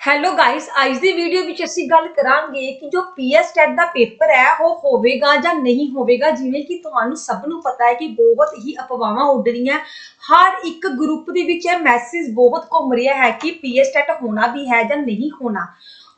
Hello guys ਅੱਜ ਦੀ video ਵਿੱਚ ਅਸੀਂ ਗੱਲ ਕਰਾਂਗੇ ਕਿ ਜੋ ਪੀਐਸ ਟੈਟ ਦਾ ਪੇਪਰ ਹੈ, ਉਹ ਹੋਵੇਗਾ ਜਾਂ ਨਹੀਂ ਹੋਵੇਗਾ। ਜਿਵੇਂ ਕਿ ਤੁਹਾਨੂੰ ਸਭ ਨੂੰ ਪਤਾ ਹੈ ਕਿ ਬਹੁਤ ਹੀ ਅਫਵਾਹਾਂ ਉੱਡ ਰਹੀਆਂ। ਹਰ ਇੱਕ ਗਰੁੱਪ ਦੇ ਵਿੱਚ ਇਹ ਮੈਸੇਜ ਬਹੁਤ ਘੁੰਮ ਰਿਹਾ ਹੈ ਕਿ ਪੀਐਸ ਟੈਟ ਹੋਣਾ ਵੀ ਹੈ ਜਾਂ ਨਹੀਂ ਹੋਣਾ।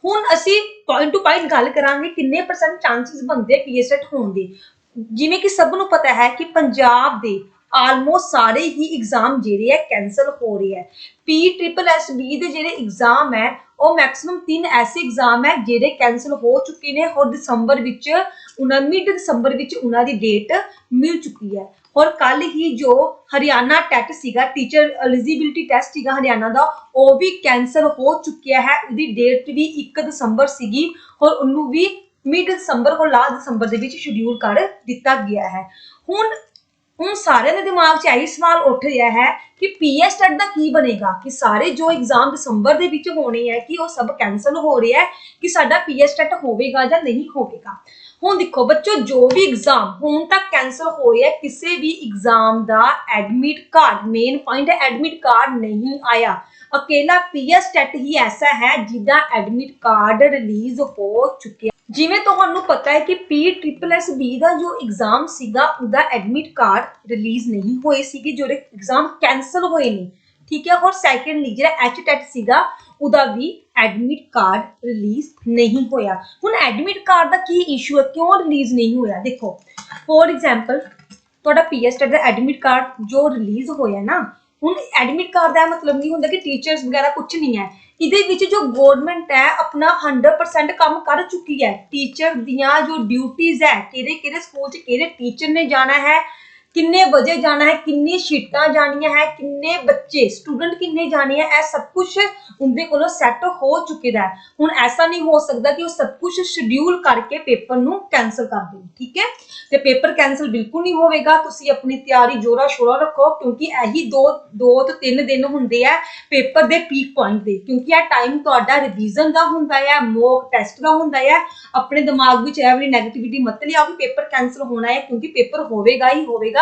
ਹੁਣ ਅਸੀਂ ਪੁਆਇੰਟ ਟੂ ਪੁਆਇੰਟ ਗੱਲ ਕਰਾਂਗੇ ਕਿੰਨੇ ਪਰਸੈਂਟ ਚਾਂਸਸ ਬਣਦੇ ਪੀਐਸ ਟੈਟ ਹੋਣ ਦੇ। ਜਿਵੇਂ ਕਿ ਸਭ ਨੂੰ ਪਤਾ ਹੈ ਕਿ ਪੰਜਾਬ ਦੇ ਆਲਮੋਸਟ ਸਾਰੇ ਹੀ ਐਗਜ਼ਾਮ ਜਿਹੜੇ ਹੈ ਕੈਨਸਲ ਹੋ ਰਹੇ ਹੈ। ਪੀ ਟ੍ਰਿਪਲ ਐਸ ਬੀ ਦੇ ਜਿਹੜੇ ਐਗਜ਼ਾਮ ਹੈ ਉਹ ਮੈਕਸਿਮਮ ਤਿੰਨ ਐਸੇ ਐਗਜ਼ਾਮ ਹੈ ਜਿਹੜੇ ਕੈਨਸਲ ਹੋ ਚੁੱਕੇ ਨੇ ਹੋਰ ਦਸੰਬਰ ਵਿੱਚ 19 ਦਸੰਬਰ ਵਿੱਚ ਉਹਨਾਂ ਦੀ ਡੇਟ ਮਿਲ ਚੁੱਕੀ ਹੈ। ਔਰ ਕੱਲ ਹੀ ਜੋ ਹਰਿਆਣਾ ਟੈਟ ਸੀਗਾ ਟੀਚਰ ਐਲੀਜੀਬਿਲਟੀ ਟੈਸਟ ਸੀਗਾ ਹਰਿਆਣਾ ਦਾ, ਉਹ ਵੀ ਕੈਨਸਲ ਹੋ ਚੁੱਕਿਆ ਹੈ। ਉਹਦੀ ਡੇਟ ਵੀ 1 ਦਸੰਬਰ ਸੀਗੀ ਔਰ ਉਹਨੂੰ ਵੀ ਮਿਡ ਦਸੰਬਰ ਔਰ ਲਾਸਟ ਦਸੰਬਰ ਦੇ ਵਿੱਚ ਸ਼ਡਿਊਲ ਕਰ ਦਿੱਤਾ ਗਿਆ ਹੈ। ਹੁਣ ਹੁਣ ਸਾਰਿਆਂ ਦੇ ਦਿਮਾਗ 'ਚ ਇਹੀ ਸਵਾਲ ਉੱਠ ਰਿਹਾ ਹੈ ਕਿ ਪੀਐਸ ਦਾ ਕੀ ਬਣੇਗਾ? ਕਿ ਸਾਰੇ ਜੋ ਐਗਜ਼ਾਮ ਦਸੰਬਰ ਦੇ ਵਿੱਚ ਹੋਣੇ ਹੈ ਕਿ ਉਹ ਸਭ ਕੈਨਸਲ ਹੋ ਰਿਹਾ ਹੈ, ਕਿ ਸਾਡਾ ਪੀਐਸ ਹੋਵੇਗਾ ਜਾਂ ਨਹੀਂ ਹੋਵੇਗਾ? ਹੁਣ ਦੇਖੋ ਬੱਚੋ, ਜੋ ਵੀ ਐਗਜ਼ਾਮ ਹੁਣ ਤੱਕ ਕੈਨਸਲ ਹੋਏ ਹੈ, ਕਿਸੇ ਵੀ ਐਗਜ਼ਾਮ ਦਾ ਐਡਮਿਟ ਕਾਰਡ ਮੇਨ ਪੁਆਇੰਟ ਹੈ ਐਡਮਿਟ ਕਾਰਡ ਨਹੀਂ ਆਇਆ। ਅਕੇਲਾ ਪੀਐਸ ਹੀ ਐਸਾ ਹੈ ਜਿਹਦਾ ਐਡਮਿਟ ਕਾਰਡ ਰਿਲੀਜ਼ ਹੋ ਚੁੱਕਿਆ ਜਿਵੇਂ ਤੁਹਾਨੂੰ ਪਤਾ ਹੈ ਕਿ ਪੀ ਟ੍ਰਿਪਲ ਐਸ ਬੀ ਦਾ ਜੋ ਐਗਜ਼ਾਮ ਸੀਗਾ, ਉਹਦਾ ਐਡਮਿਟ ਕਾਰਡ ਰਿਲੀਜ਼ ਨਹੀਂ ਹੋਏ ਸੀਗੇ, ਜਿਹੜੇ ਐਗਜ਼ਾਮ ਕੈਨਸਲ ਹੋਏ ਨੇ, ਠੀਕ ਹੈ? ਔਰ ਸੈਕੰਡਲੀ ਜਿਹੜਾ ਐਚ ਟੈਟ ਸੀਗਾ, ਉਹਦਾ ਵੀ ਐਡਮਿਟ ਕਾਰਡ ਰਿਲੀਜ਼ ਨਹੀਂ ਹੋਇਆ। ਹੁਣ ਐਡਮਿਟ ਕਾਰਡ ਦਾ ਕੀ ਇਸ਼ੂ ਹੈ? ਕਿਉਂ ਰਿਲੀਜ਼ ਨਹੀਂ ਹੋਇਆ? ਦੇਖੋ ਫੋਰ ਐਗਜ਼ਾਮਪਲ ਤੁਹਾਡਾ ਪੀਐਸ ਟੈਟ ਦਾ ਐਡਮਿਟ ਕਾਰਡ ਜੋ ਰਿਲੀਜ਼ ਹੋਇਆ ਨਾ ਹੁਣ ਐਡਮਿਟ ਕਾਰਡ ਦਾ ਮਤਲਬ ਨਹੀਂ ਹੁੰਦਾ ਕਿ ਟੀਚਰਸ ਵਗੈਰਾ ਕੁਝ ਨਹੀਂ ਹੈ। ਇਹਦੇ ਵਿੱਚ ਜੋ ਗਵਰਨਮੈਂਟ ਹੈ, ਆਪਣਾ 100% ਕੰਮ ਕਰ ਚੁੱਕੀ ਹੈ। ਟੀਚਰ ਦੀਆਂ ਜੋ ਡਿਊਟੀਆਂ ਹੈ ਕਿਹੜੇ ਕਿਹੜੇ ਸਕੂਲ 'ਚ ਕਿਹੜੇ ਟੀਚਰ ਨੇ ਜਾਣਾ ਹੈ ਕਿੰਨੇ ਵਜੇ ਜਾਣਾ ਹੈ, ਕਿੰਨੀ ਸ਼ੀਟਾਂ ਜਾਣੀਆਂ ਹੈ, ਕਿੰਨੇ ਬੱਚੇ ਸਟੂਡੈਂਟ ਕਿੰਨੇ ਜਾਣੇ ਹੈ, ਇਹ ਸਭ ਕੁਝ ਉਹਦੇ ਕੋਲੋਂ ਸੈੱਟ ਹੋ ਚੁੱਕਿਆ ਹੈ। ਹੁਣ ਐਸਾ ਨਹੀਂ ਹੋ ਸਕਦਾ ਕਿ ਉਹ ਸਭ ਕੁਝ ਸ਼ਡਿਊਲ ਕਰਕੇ ਪੇਪਰ ਨੂੰ ਕੈਨਸਲ ਕਰ ਦੇਣ, ਠੀਕ ਹੈ? ਤੇ ਪੇਪਰ ਕੈਨਸਲ ਬਿਲਕੁਲ ਨਹੀਂ ਹੋਵੇਗਾ, ਤੁਸੀਂ ਆਪਣੀ ਤਿਆਰੀ ਜੋਰਾ ਸ਼ੋਰਾ ਰੱਖੋ, ਕਿਉਂਕਿ ਇਹੀ ਦੋ ਦੋ ਤੋਂ ਤਿੰਨ ਦਿਨ ਹੁੰਦੇ ਆ ਪੇਪਰ ਦੇ ਪੀਕ ਪੁਆਇੰਟ ਦੇ, ਕਿਉਂਕਿ ਇਹ ਟਾਈਮ ਤੁਹਾਡਾ ਰਿਵੀਜ਼ਨ ਦਾ ਹੁੰਦਾ ਹੈ ਮੋਕ ਟੈਸਟ ਦਾ ਹੁੰਦਾ ਹੈ ਆਪਣੇ ਦਿਮਾਗ ਵਿੱਚ ਇਹ ਵਾਲੀ ਨੈਗੇਟਿਵਿਟੀ ਮਤ ਲਿਆਓ ਕਿ ਪੇਪਰ ਕੈਨਸਲ ਹੋਣਾ ਹੈ, ਕਿਉਂਕਿ ਪੇਪਰ ਹੋਵੇਗਾ ਹੀ ਹੋਵੇਗਾ।